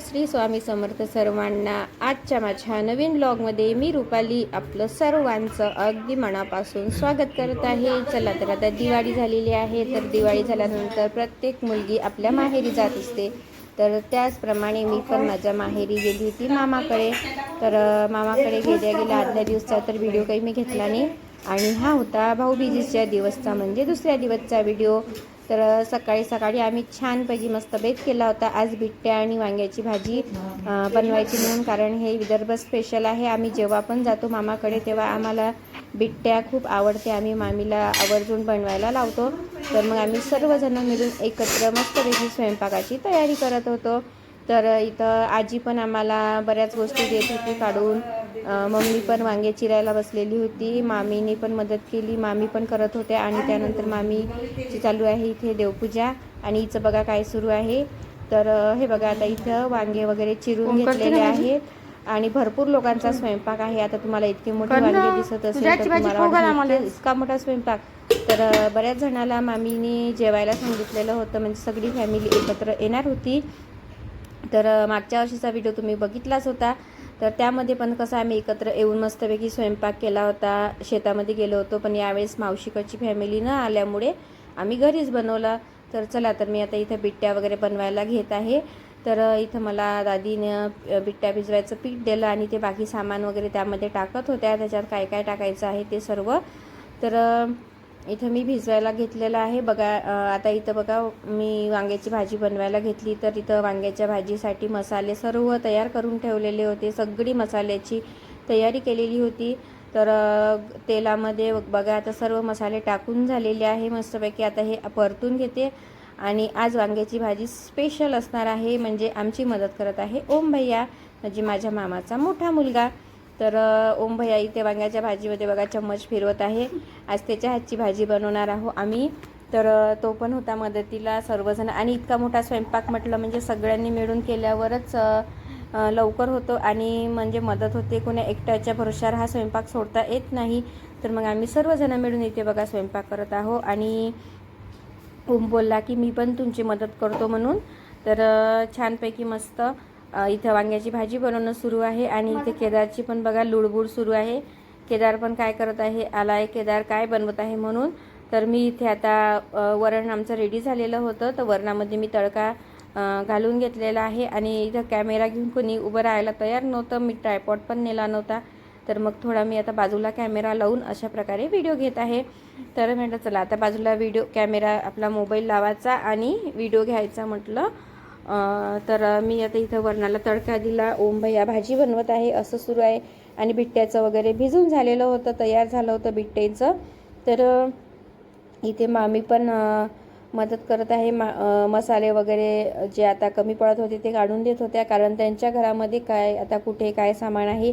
श्री स्वामी समर्थ सर्वांना आजच्या माझ्या नवीन ब्लॉगमध्ये मी रुपाली आपलं सर्वांचं अगदी मनापासून स्वागत करत आहे. चला तर आता दिवाळी झालेली आहे तर दिवाळी झाल्यानंतर प्रत्येक मुलगी आपल्या माहेरी जात असते. तर त्याचप्रमाणे मी पण माझ्या माहेरी गेली होती मामाकडे. तर मामाकडे गेल्या गेल्या आदल्या दिवसचा तर व्हिडिओ काही मी घेतला नाही. आणि हा होता भाऊबीजीच्या दिवसचा म्हणजे दुसऱ्या दिवसचा व्हिडिओ तर सकाळी सकाळी आम्ही छानपैकी मस्त बेत केला होता. आज बिट्ट्या आणि वांग्याची भाजी बनवायची म्हणून कारण हे विदर्भ स्पेशल आहे. आम्ही जेव्हा पण जातो मामाकडे तेव्हा आम्हाला बिट्ट्या खूप आवडते. आम्ही मामीला आवर्जून बनवायला लावतो. तर मग आम्ही सर्वजण मिळून एकत्र मस्तपैकी स्वयंपाकाची तयारी करत होतो. तर इथं आजी पण आम्हाला बऱ्याच गोष्टी देत होती काढून. मम्मी पण वांगे चिरायला बसलेली होती. मामीने पण मदत केली. मामी पण करत होते आणि त्यानंतर मामीची चालू आहे इथे देवपूजा. आणि हिचं बघा काय सुरू आहे. तर हे बघा आता इथं वांगे वगैरे चिरून घेतलेले आहेत. आणि भरपूर लोकांचा स्वयंपाक आहे. आता तुम्हाला इतके मोठे वांगे दिसत असेल तर तुम्हाला इतके- मोठा स्वयंपाक. तर बऱ्याच जणाला मामीने जेवायला सांगितलेलं होतं. म्हणजे सगळी फॅमिली एकत्र येणार होती. तर मागच्या वर्षीचा व्हिडिओ तुम्ही बघितलाच होता. तर त्यामध्ये पण कसं आम्ही एकत्र येऊन मस्तपैकी स्वयंपाक केला होता शेतामध्ये गेलो होतो पण यावेळेस मावशिकाची फॅमिली न आल्यामुळे आम्ही घरीच बनवला. तर चला तर मी आता इथं बिट्ट्या वगैरे बनवायला घेत आहे. तर इथं मला दादीनं बिट्ट्या भिजवायचं पीठ दिलं आणि ते बाकी सामान वगैरे त्यामध्ये टाकत होत्या. त्याच्यात काय काय टाकायचं आहे ते सर्व. तर इथं मी भिजवायला घेतलेलं आहे. बघा आता इथं बघा मी वांग्याची भाजी बनवायला घेतली. तर इथं वांग्याच्या भाजीसाठी मसाले सर्व तयार करून ठेवलेले होते. सगळी मसाल्याची तयारी केलेली होती. तर तेलामध्ये बघा आता सर्व मसाले टाकून झालेले आहे मस्तपैकी. आता हे परतून घेते. आणि आज वांग्याची भाजी स्पेशल असणार आहे. म्हणजे आमची मदत करत आहे ओम भैया म्हणजे माझ्या मामाचा मोठा मुलगा. तर ओम भैया इथे वांग्याच्या भाजीमध्ये बघा चम्मच फिरवत आहे. आज त्याच्या हातची भाजी बनवणार आहो आम्ही. तर तो पण होता मदतीला सर्वजण. आणि इतका मोठा स्वयंपाक म्हटलं म्हणजे सगळ्यांनी मिळून केल्यावरच लवकर होतो. आणि म्हणजे मदत होते. कोण्या एकट्याच्या भरोशावर हा स्वयंपाक सोडता येत नाही. तर मग आम्ही सर्वजण मिळून इथे बघा स्वयंपाक करत आहो आणि ओम बोलला की मी पण तुमची मदत करतो म्हणून. तर छानपैकी मस्त इथं वांग्याची भाजी बनवणं सुरू आहे आणि इथे केदारची पण बघा लुडबुड सुरू आहे. केदार पण काय करत आहे? आला आहे केदार काय बनवत आहे म्हणून? तर मी इथे आता वरण आमचं रेडी झालेलं होतं. तर वरणामध्ये मी तडका घालून घेतलेला आहे आणि इथं कॅमेरा घेऊन कोणी उभं राहायला तयार नव्हतं. मी ट्रायपॉट पण नेला नव्हता. तर मग थोडा मी आता बाजूला कॅमेरा लावून अशा प्रकारे व्हिडिओ घेत आहे. तर म्हटलं चला आता बाजूला व्हिडिओ कॅमेरा आपला मोबाईल लावायचा आणि व्हिडिओ घ्यायचा म्हटलं. तर मी आता इथं वरणाला तडका दिला. ओम भैया भाजी बनवत आहे. असं सुरू आहे. आणि बिट्ट्याचं वगैरे भिजून झालेलं होतं. तयार झालं होतं बिट्ट्यांचं. तर इथे मामी पण मदत करत आहे. मा मसाले वगैरे जे आता कमी पडत होते ते काढून देत होत्या. कारण त्यांच्या घरामध्ये काय आता कुठे काय सामान आहे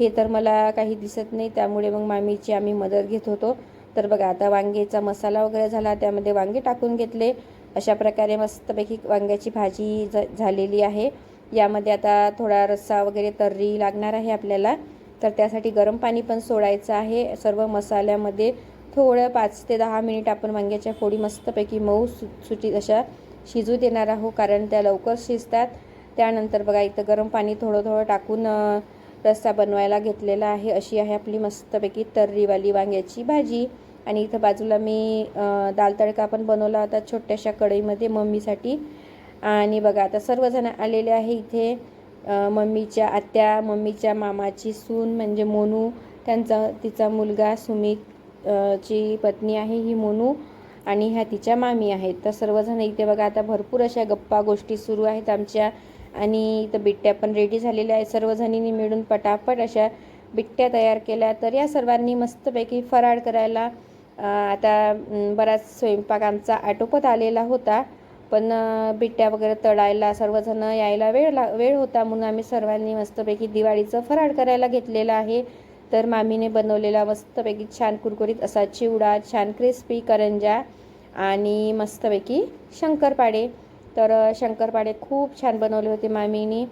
हे तर मला काही दिसत नाही. त्यामुळे मग मामीची आम्ही मदत घेत होतो. तर बघा आता वांगेचा मसाला वगैरे झाला. त्यामध्ये वांगे टाकून घेतले. अशा प्रकारे मस्तपैकी वांग्याची भाजी ज झालेली आहे. यामध्ये आता थोडा रस्सा वगैरे तर्री लागणार आहे आपल्याला. तर त्यासाठी गरम पाणी पण सोडायचं आहे. सर्व मसाल्यामध्ये थोडं पाच ते दहा मिनिट आपण वांग्याच्या फोडी मस्तपैकी मऊ सु सुटी अशा शिजू देणार आहोत कारण त्या लवकर शिजतात. त्यानंतर बघा इथं गरम पाणी थोडं थोडं टाकून रस्सा बनवायला घेतलेला आहे. अशी आहे आपली मस्तपैकी तर्रीवाली वांग्याची भाजी. आणि इथं बाजूला मी दाल तडका पण बनवला होता छोट्याशा कढईमध्ये मम्मीसाठी. आणि बघा आता सर्वजण आलेले आहे इथे. मम्मीच्या आत्या मम्मीच्या मामाची सून म्हणजे मोनू. त्यांचा तिचा मुलगा सुमित ची पत्नी आहे ही मोनू. आणि ह्या तिच्या मामी आहेत. तर सर्वजण इथे बघा आता भरपूर अशा गप्पा गोष्टी सुरू आहेत आमच्या. आणि इथं बिट्ट्या पण रेडी झालेल्या आहेत. सर्वजणींनी मिळून पटापट अशा बिट्ट्या तयार केल्या. तर या सर्वांनी मस्तपैकी फराळ करायला आता बराच स्वयंपाक आमचा आटोपत आलेला होता. पण बिट्ट्या वगैरे तळायला सर्वजण यायला वेळ ला वेळ होता. म्हणून आम्ही सर्वांनी मस्तपैकी दिवाळीचं फराळ करायला घेतलेलं आहे. तर मामीने बनवलेला मस्तपैकी छान कुरकुरीत असा चिवडा छान क्रिस्पी करंजा आणि मस्तपैकी शंकरपाडे. तर शंकरपाडे खूप छान बनवले होते मामीने.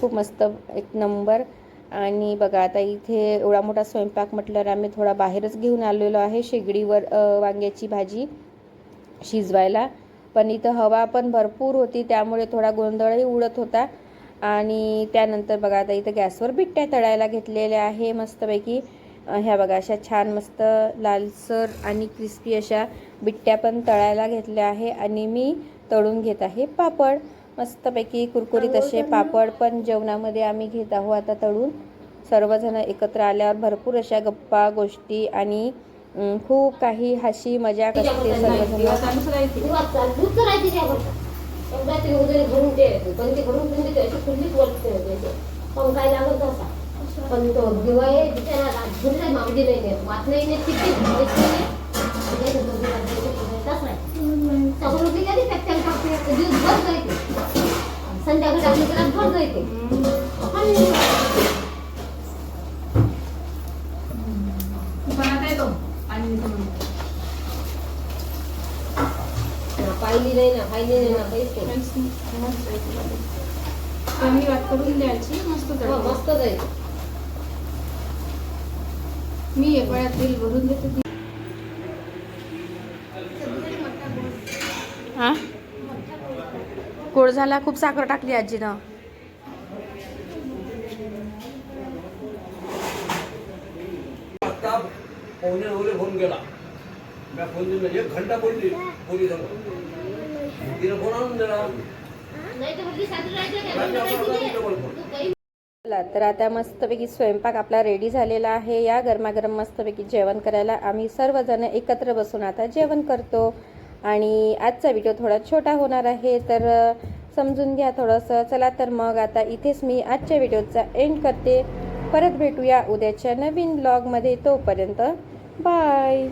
खूप मस्त एक नंबर आणि बघा आता इथे एवढा मोठा स्वयंपाक म्हटल्यावर आम्ही थोडा बाहेरच घेऊन आलेलो आहे शेगडीवर वांग्याची भाजी शिजवायला. पण इथं हवा पण भरपूर होती त्यामुळे थोडा गोंधळही उडत होता. आणि त्यानंतर बघा आता इथं गॅसवर बिट्ट्या तळायला घेतलेल्या आहे मस्तपैकी. ह्या बघा अशा छान मस्त लालसर आणि क्रिस्पी अशा बिट्ट्या पण तळायला घेतल्या आहे. आणि मी तळून घेत आहे पापड. मस्तपैकी कुरकुरीत असे पापड पण जेवणामध्ये आम्ही घेत आहोत आता तळून. सर्वजण एकत्र आल्यावर भरपूर अशा गप्पा गोष्टी आणि खूप काही हशी मजाक असते सर्वजण. पण ते भरून ठेवून देते अशी खुल्लीच वर ठेवायचे पण काय लागत नसा पण तो दिवा आहे बिचारा रातभर नाही मागदी नाही नेत. वाचलंही नाही किती घेत नाही सगळं उठली संध्याकाळी आपली घरात भर जायते पाहिली नाही ना पाहिली नाही ना पैसे वाट करून द्यायची मस्त. मस्त जायचं मी एक तेल भरून देते ती. हा? गोड झाला खूप साखर टाकली आजीनं. फोन केला फोन दिला एक घंटा बोलली पोलीस फोन आणून दिला चला तर आता मस्तपैकी स्वयंपाक आपला रेडी झालेला आहे. या गरमागरम मस्तपैकी जेवण करायला आम्ही सर्वजण एकत्र बसून आता जेवण करतो. आणि आजचा व्हिडिओ थोडा छोटा होणार आहे तर समजून घ्या थोडंसं. चला तर मग आता इथेच मी आजच्या व्हिडिओचा एंड करते. परत भेटूया उद्याच्या नवीन ब्लॉगमध्ये तोपर्यंत बाय